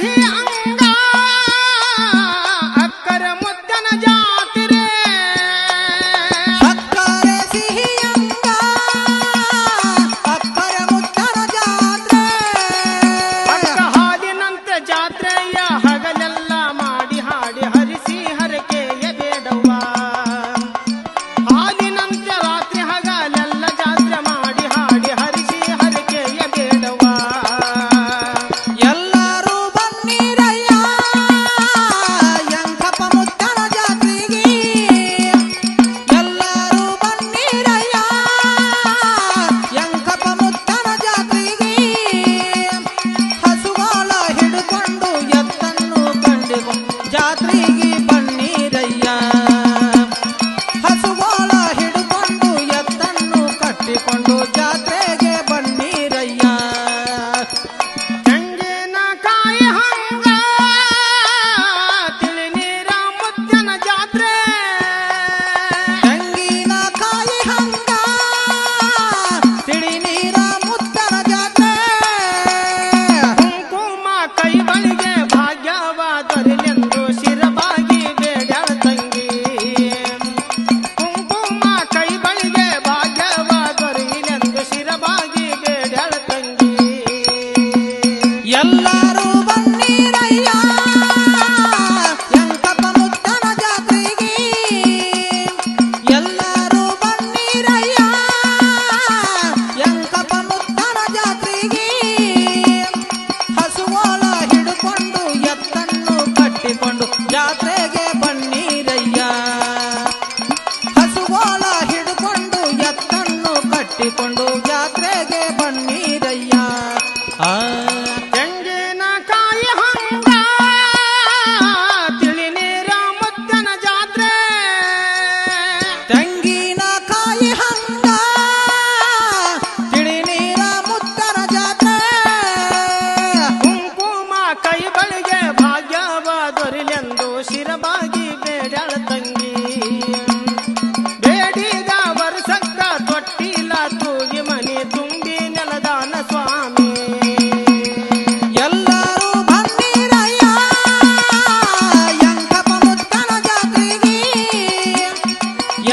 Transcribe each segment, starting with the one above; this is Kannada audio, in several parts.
here.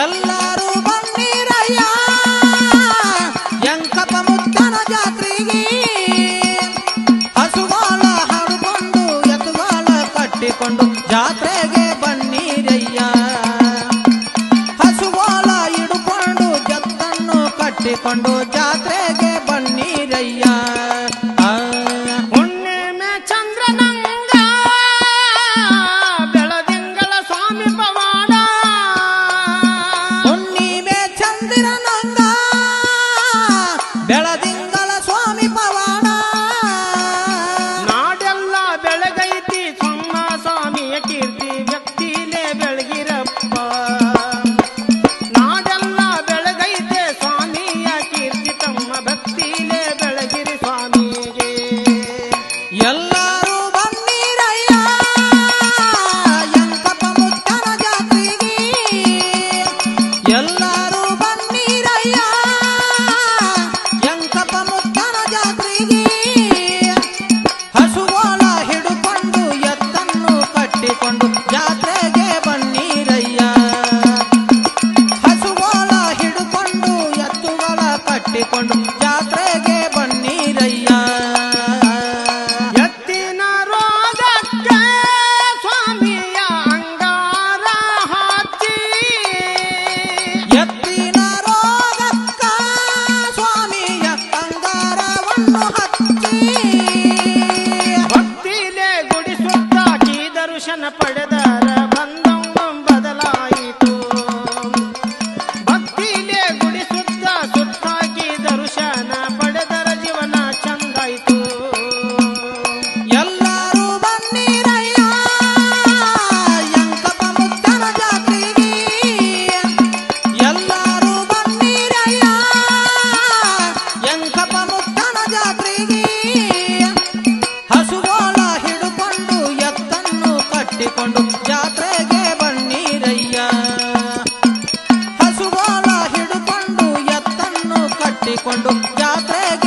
ಎಲ್ಲರೂ ಬನ್ನಿರಯ್ಯ ಎಂಕಪ್ಪ ಮುತ್ತನ ಜಾತ್ರೆಗೆ ಹಸುಗಾಲ ಹಾಡುಕೊಂಡು ಎತ್ತುಗಾಲ ಕಟ್ಟಿಕೊಂಡು ಜಾತ್ರೆಗೆ ಬನ್ನಿರಯ್ಯ. ಹಸುಗಾಲ ಹಿಡುಕೊಂಡು, ಜತ್ತನ್ನು ಕಟ್ಟಿಕೊಂಡು ಜಾತ್ರೆಗೆ ಬನ್ನಿರಯ್ಯ. Ya la tengo. ಕಟ್ಟಿಕೊಂಡು ಜಾತ್ರೆಗೆ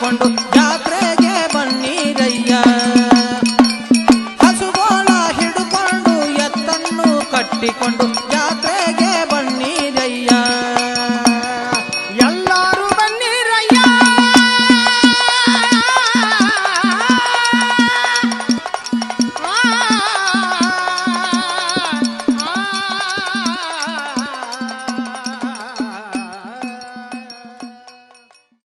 ಹಸುಗೋಲ